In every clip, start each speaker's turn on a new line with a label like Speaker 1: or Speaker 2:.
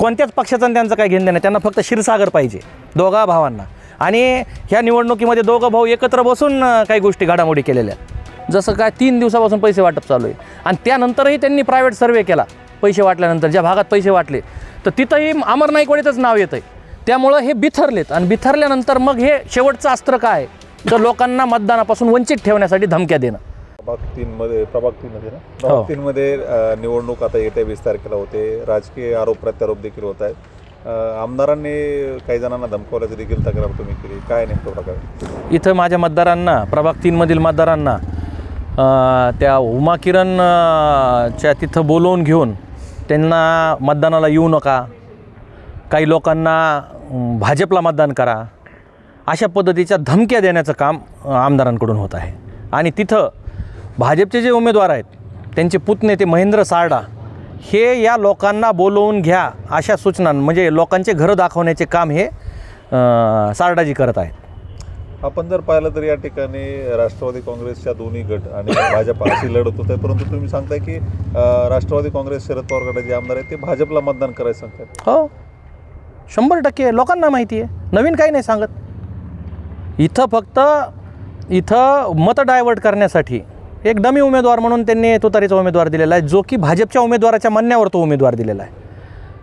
Speaker 1: कोणत्याच पक्षाचं त्यांचं काय घेणं देणं नाही. त्यांना फक्त क्षीरसागर पाहिजे दोघा भावांना. आणि ह्या निवडणुकीमध्ये दोघं भाऊ एकत्र बसून काही गोष्टी घडामोडी केलेल्या आहेत. जसं काय तीन दिवसापासून पैसे वाटप चालू आहे. आणि त्यानंतरही त्यांनी प्रायव्हेट सर्वे केला पैसे वाटल्यानंतर ज्या भागात पैसे वाटले तर तिथंही अमर नाईकवाडीचंच नाव येतं आहे त्यामुळं हे बिथरलेत. आणि बिथरल्यानंतर मग हे शेवटचं अस्त्र काय तर लोकांना मतदानापासून वंचित ठेवण्यासाठी धमक्या देणं.
Speaker 2: प्रभाग तीनमध्ये प्रभाग तीनमध्ये ना?
Speaker 1: हो.
Speaker 2: प्रभाग तीनमध्ये निवडणूक आता येत्या वीस तारखेला होते. राजकीय आरोप प्रत्यारोप देखील होत आहेत. आमदारांनी काही जणांना धमकावल्याची देखील तक्रार तुम्ही केली. काय नेमकं प्रकार?
Speaker 1: इथं माझ्या मतदारांना प्रभाग तीनमधील मतदारांना त्या उमा किरण अ, च्या तिथं बोलवून घेऊन त्यांना मतदानाला येऊ नका. काही लोकांना भाजपला मतदान करा. अशा पद्धतीच्या धमक्या देण्याचं काम आमदारांकडून होत आहे. आणि तिथं भाजपचे जे उमेदवार आहेत त्यांचे पुतणे ते महेंद्र सारडा हे या लोकांना बोलवून घ्या अशा सूचना म्हणजे लोकांचे घरं दाखवण्याचे काम हे सारडाजी करत आहेत.
Speaker 2: आपण जर पाहिलं तर या ठिकाणी राष्ट्रवादी काँग्रेसच्या दोन्ही गट आणि भाजप अशी लढत होत आहे परंतु तुम्ही सांगताय की राष्ट्रवादी काँग्रेस शरद पवार गटाचे आमदार आहेत ते भाजपला मतदान करायला सांगतात.
Speaker 1: हो. शंभर टक्के लोकांना माहिती आहे. नवीन काही नाही सांगत. इथं फक्त इथं मतं डायवर्ट करण्यासाठी एक डमी उमेदवार म्हणून त्यांनी तुतारीचा उमेदवार दिलेला आहे. जो की भाजपच्या उमेदवाराच्या म्हणण्यावर तो उमेदवार दिलेला आहे.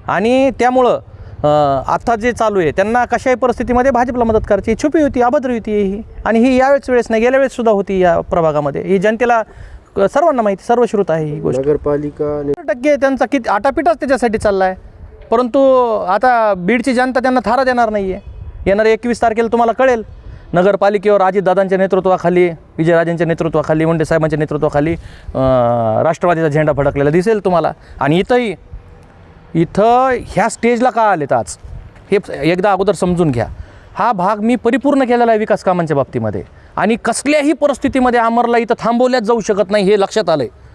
Speaker 1: आणि त्यामुळं अं, आता जे चालू आहे त्यांना कशाही परिस्थितीमध्ये भाजपला मदत करायची. छुपी होती अभद्र होती ही. आणि ही यावेळेस वेळेस नाही गेल्या वेळेस सुद्धा होती या प्रभागामध्ये. ही जनतेला सर्वांना माहिती सर्वश्रुत आहे ही गोष्ट.
Speaker 3: नगरपालिका
Speaker 1: टक्के त्यांचा किती आटापिटाच त्याच्यासाठी चालला आहे परंतु आता बीडची जनता त्यांना थारा देणार नाही आहे येणाऱ्या एकवीस तारखेला तुम्हाला कळेल. नगरपालिकेवर अजितदादांच्या नेतृत्वाखाली विजयराजेंच्या नेतृत्वाखाली मुंडे साहेबांच्या नेतृत्वाखाली राष्ट्रवादीचा झेंडा फडकलेला दिसेल तुम्हाला. आणि इथंही इथं ह्या स्टेजला का आलेत आज? हे एकदा अगोदर समजून घ्या. हा भाग मी परिपूर्ण केलेला आहे विकास कामांच्या बाबतीमध्ये. आणि कसल्याही परिस्थितीमध्ये अमरला इथं थांबवल्याच जाऊ शकत नाही हे लक्षात आलं आहे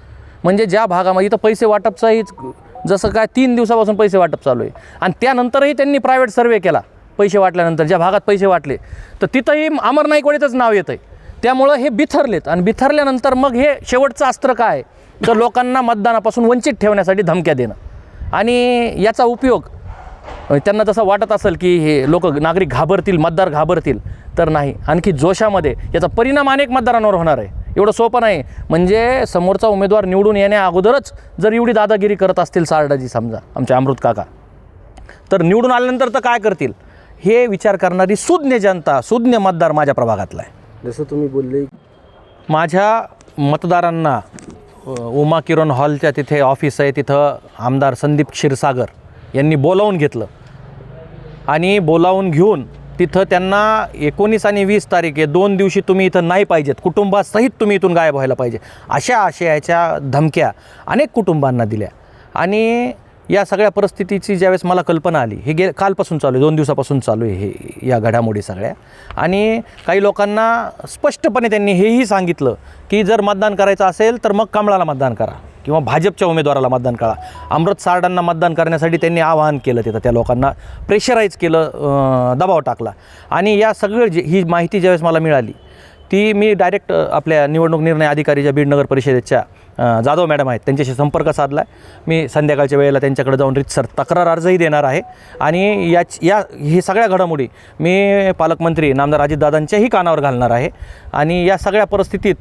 Speaker 1: म्हणजे ज्या भागामध्ये इथं पैसे वाटपचाही जसं काय तीन दिवसापासून पैसे वाटप चालू आहे. आणि त्यानंतरही त्यांनी प्रायव्हेट सर्वे केला. पैसे वाटल्यानंतर ज्या भागात पैसे वाटले तर तिथंही अमर नाईकवाडीचंच नाव येतं आहे त्यामुळं हे बिथरलेत आणि बिथरल्यानंतर मग हे शेवटचं अस्त्र काय? तर लोकांना मतदानापासून वंचित ठेवण्यासाठी धमक्या देणं. आणि याचा उपयोग त्यांना जसं वाटत असेल की हे लोक नागरिक घाबरतील मतदार घाबरतील तर नाही. आणखी जोशामध्ये याचा परिणाम अनेक मतदारांवर होणार आहे. एवढं सोपं नाही. म्हणजे समोरचा उमेदवार निवडून येण्या अगोदरच जर एवढी दादागिरी करत असतील सारडाजी समजा आमचे अमृत काका तर निवडून आल्यानंतर तर काय करतील? हे विचार करणारी सुज्ञ जनता सुज्ञ मतदार माझ्या प्रभागातला आहे.
Speaker 3: जसं तुम्ही बोलले
Speaker 1: माझ्या मतदारांना उमा किरण हॉलच्या तिथे ऑफिस आहे तिथं आमदार संदीप क्षीरसागर यांनी बोलावून घेतलं. आणि बोलावून घेऊन तिथं त्यांना एकोणीस आणि वीस तारीख आहे दोन दिवशी तुम्ही इथं नाही पाहिजेत कुटुंबासहित तुम्ही इथून गायब व्हायला पाहिजे अशा आशयाच्या धमक्या अनेक कुटुंबांना दिल्या. आणि या सगळ्या परिस्थितीची ज्यावेळेस मला कल्पना आली हे गे कालपासून चालू आहे दोन दिवसापासून चालू आहे हे या घडामोडी सगळ्या. आणि काही लोकांना स्पष्टपणे त्यांनी हेही सांगितलं की जर मतदान करायचं असेल तर मग कमळाला मतदान करा किंवा भाजपच्या उमेदवाराला मतदान करा. अमृत सारडांना मतदान करण्यासाठी त्यांनी आवाहन केलं तिथं त्या लोकांना प्रेशराईज केलं दबाव टाकला. आणि या सगळं जे ही माहिती ज्यावेळेस मला मिळाली ती मी डायरेक्ट आपल्या निवडणूक निर्णय अधिकारी ज्या बीड नगर परिषदेच्या जाधव मॅडम आहेत त्यांच्याशी संपर्क साधला आहे मी संध्याकाळच्या वेळेला त्यांच्याकडे जाऊन रितसर तक्रार अर्जही देणार आहे. आणि याच या हे सगळ्या घडामोडी मी पालकमंत्री नामदार अजितदादांच्याही कानावर घालणार आहे. आणि या सगळ्या परिस्थितीत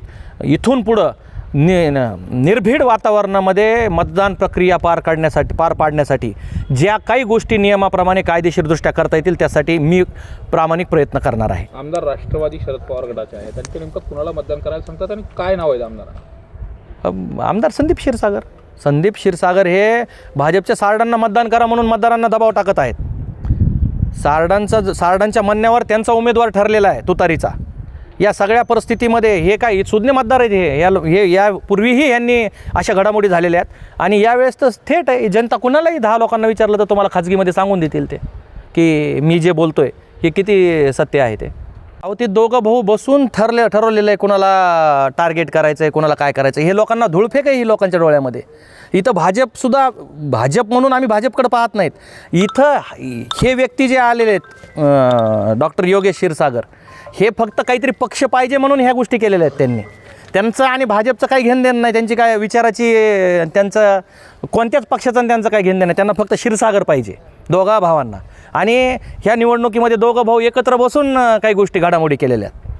Speaker 1: इथून पुढं नि निर्भीड वातावरणामध्ये मतदान प्रक्रिया पार काढण्यासाठी पार पाडण्यासाठी ज्या काही गोष्टी नियमाप्रमाणे कायदेशीरदृष्ट्या करता येतील त्यासाठी मी प्रामाणिक प्रयत्न करणार आहे.
Speaker 4: आमदार राष्ट्रवादी शरद पवार गटाचे आहेत. आणि ते नेमकं कुणाला मतदान करायला सांगतात आणि काय नाव आहेत आमदारांना?
Speaker 1: अम, आमदार संदीप क्षीरसागर. संदीप क्षीरसागर हे भाजपच्या सारडांना मतदान करा म्हणून मतदारांना दबाव टाकत आहेत. सारडांचा सारडांच्या म्हणण्यावर त्यांचा उमेदवार ठरलेला आहे तुतारीचा. या सगळ्या परिस्थितीमध्ये हे काय सुज्ञ मतदार आहेत हे? या हे यापूर्वीही यांनी अशा घडामोडी झालेल्या आहेत. आणि यावेळेस तर थेट आहे जनता कुणालाही दहा लोकांना विचारलं तर तुम्हाला खाजगीमध्ये सांगून देतील ते की मी जे बोलतो आहे हे किती सत्य आहे ते. अहो ते दोघं भाऊ बसून ठरले ठरवलेलं आहे कुणाला टार्गेट करायचं आहे कुणाला काय करायचं आहे हे लोकांना धुळफेक आहे ही लोकांच्या डोळ्यामध्ये. इथं भाजपसुद्धा भाजप म्हणून आम्ही भाजपकडे पाहत नाहीत. इथं हे व्यक्ती जे आलेले आहेत डॉक्टर योगेश क्षीरसागर हे फक्त काहीतरी पक्ष पाहिजे म्हणून ह्या गोष्टी केलेल्या आहेत त्यांनी. त्यांचं आणि भाजपचं काही घेणं देणं नाही त्यांची काय विचाराची त्यांचं कोणत्याच पक्षाचं आणि त्यांचं काही घेणं देणं नाही. त्यांना फक्त क्षीरसागर पाहिजे दोघा भावांना. आणि ह्या निवडणुकीमध्ये दोघं भाऊ एकत्र बसून काही गोष्टी घडामोडी केलेल्या आहेत.